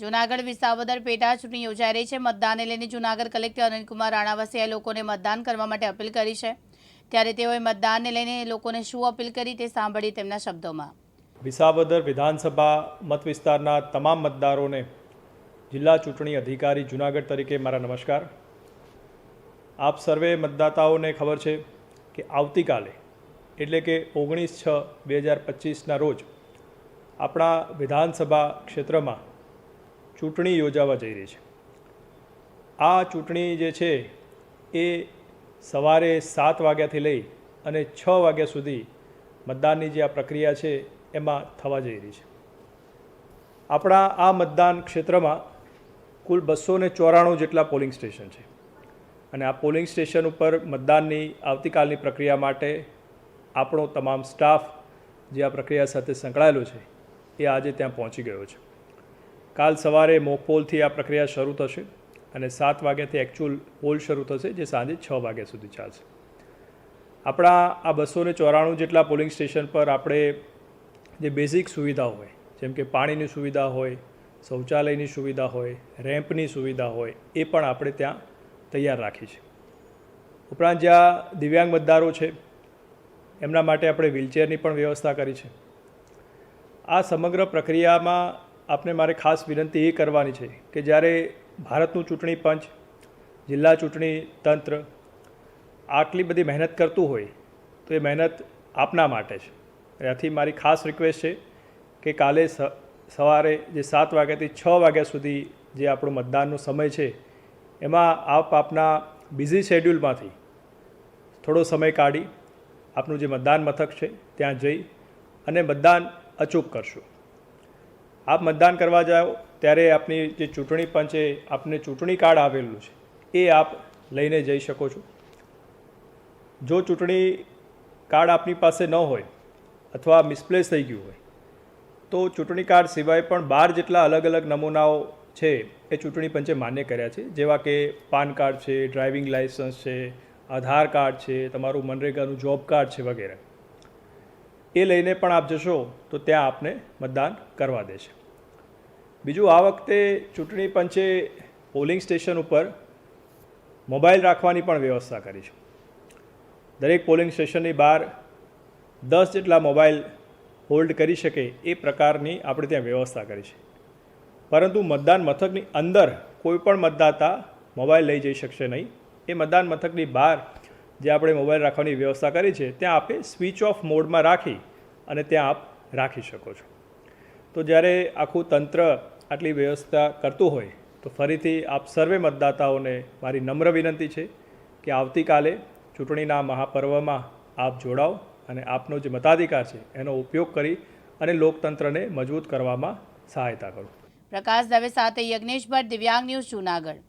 જૂનાગઢ વિસાવદર પેટા ચૂંટણી યોજાઈ રહી છે. મતદાનને લઈને જૂનાગઢ કલેક્ટર અનિલકુમાર રાણાવાસીએ લોકોને મતદાન કરવા માટે અપીલ કરી છે. ત્યારે તેઓએ મતદાનને લઈને લોકોને શું અપીલ કરી તે સાંભળી તેમના શબ્દોમાં. વિસાવદર વિધાનસભા મત વિસ્તારના તમામ મતદારોને જિલ્લા ચૂંટણી અધિકારી જુનાગઢ તરીકે મારા નમસ્કાર. આપ સર્વે મતદાતાઓને ખબર છે કે આવતીકાલે, એટલે કે ઓગણીસ છ બે હજાર પચીસના રોજ, આપણા વિધાનસભા ક્ષેત્રમાં ચૂંટણી યોજાવા જઈ રહી છે. આ ચૂંટણી જે છે, એ સવારે સાત વાગ્યાથી લઈ અને છ વાગ્યા સુધી મતદાનની જે આ પ્રક્રિયા છે, એમાં થવા જઈ રહી છે. આપણા આ મતદાન ક્ષેત્રમાં કુલ બસો ને ચોરાણું જેટલા પોલિંગ સ્ટેશન છે. અને આ પોલિંગ સ્ટેશન ઉપર મતદાનની આવતીકાલની પ્રક્રિયા માટે આપણો તમામ સ્ટાફ જે આ પ્રક્રિયા સાથે સંકળાયેલો છે, એ આજે ત્યાં પહોંચી ગયો છે. કાલ સવારે મોકપોલથી આ પ્રક્રિયા શરૂ થશે અને સાત વાગ્યાથી એકચ્યુઅલ પોલ શરૂ થશે, જે સાંજે છ વાગ્યા સુધી ચાલશે. આપણા આ બસો ને ચોરાણું જેટલા પોલિંગ સ્ટેશન પર આપણે જે બેઝિક સુવિધાઓ હોય, જેમ કે પાણીની સુવિધા હોય, શૌચાલયની સુવિધા હોય, રેમ્પની સુવિધા હોય, એ પણ આપણે ત્યાં તૈયાર રાખી છે. ઉપરાંત જ્યાં દિવ્યાંગ મતદારો છે, એમના માટે આપણે વ્હીલચેરની પણ વ્યવસ્થા કરી છે. આ સમગ્ર પ્રક્રિયામાં આપને મારે ખાસ વિનંતી એ કરવાની છે કે જ્યારે ભારતનું ચૂંટણી પંચ, જિલ્લા ચૂંટણી તંત્ર આટલી બધી મહેનત કરતું હોય, તો એ મહેનત આપના માટે છે. ત્યાંથી મારી ખાસ રિક્વેસ્ટ છે કે કાલે સવારે જે સાત વાગ્યાથી છ વાગ્યા સુધી જે આપણો મતદાનનો સમય છે, એમાં આપ આપના બિઝી શેડ્યુલમાંથી થોડો સમય કાઢી આપનું જે મતદાન મથક છે ત્યાં જઈ અને મતદાન અચૂક કરશો. આપ મતદાન કરવા જાઓ, ત્યારે આપની જે ચૂંટણી પંચે આપને ચૂંટણી કાર્ડ આવેલું છે, એ આપ લઈને જઈ શકો છો. જો ચૂંટણી કાર્ડ આપની પાસે ન હોય અથવા મિસપ્લેસ થઈ ગયું હોય, તો ચૂંટણી કાર્ડ સિવાય પણ બાર જેટલા અલગ અલગ નમૂનાઓ છે, એ ચૂંટણી પંચે માન્ય કર્યા છે. જેવા કે પાન કાર્ડ છે, ડ્રાઇવિંગ લાઇસન્સ છે, આધાર કાર્ડ છે, તમારું મનરેગાનું જોબ કાર્ડ છે વગેરે. એ લઈને પણ આપ જશો તો ત્યાં આપને મતદાન કરવા દેશે. બીજું, આ વખતે ચૂંટણી પંચે પોલિંગ સ્ટેશન ઉપર મોબાઈલ રાખવાની પણ વ્યવસ્થા કરી છે. દરેક પોલિંગ સ્ટેશનની બહાર દસ જેટલા મોબાઈલ હોલ્ડ કરી શકે એ પ્રકારની આપણે ત્યાં વ્યવસ્થા કરી છે. પરંતુ મતદાન મથકની અંદર કોઈ પણ મતદાતા મોબાઈલ લઈ જઈ શકશે નહીં. એ મતદાન મથકની બહાર જે આપણે મોબાઈલ રાખવાની વ્યવસ્થા કરી છે, ત્યાં આપે સ્વિચ ઓફ મોડમાં રાખી અને ત્યાં આપ રાખી શકો છો. તો જ્યારે આખું તંત્ર આટલી વ્યવસ્થા કરતું હોય, તો ફરીથી આપ સર્વે મતદાતાઓને મારી નમ્ર વિનંતી છે કે આવતીકાલે ચૂંટણીના મહાપર્વમાં આપ જોડાઓ અને આપનો જે મતાધિકાર છે, એનો ઉપયોગ કરી અને લોકતંત્રને મજબૂત કરવામાં સહાયતા કરો. પ્રકાશ દવે સાથે યજ્ઞેશ ભટ્ટ દિવ્યાંગ ન્યૂઝ જૂનાગઢ.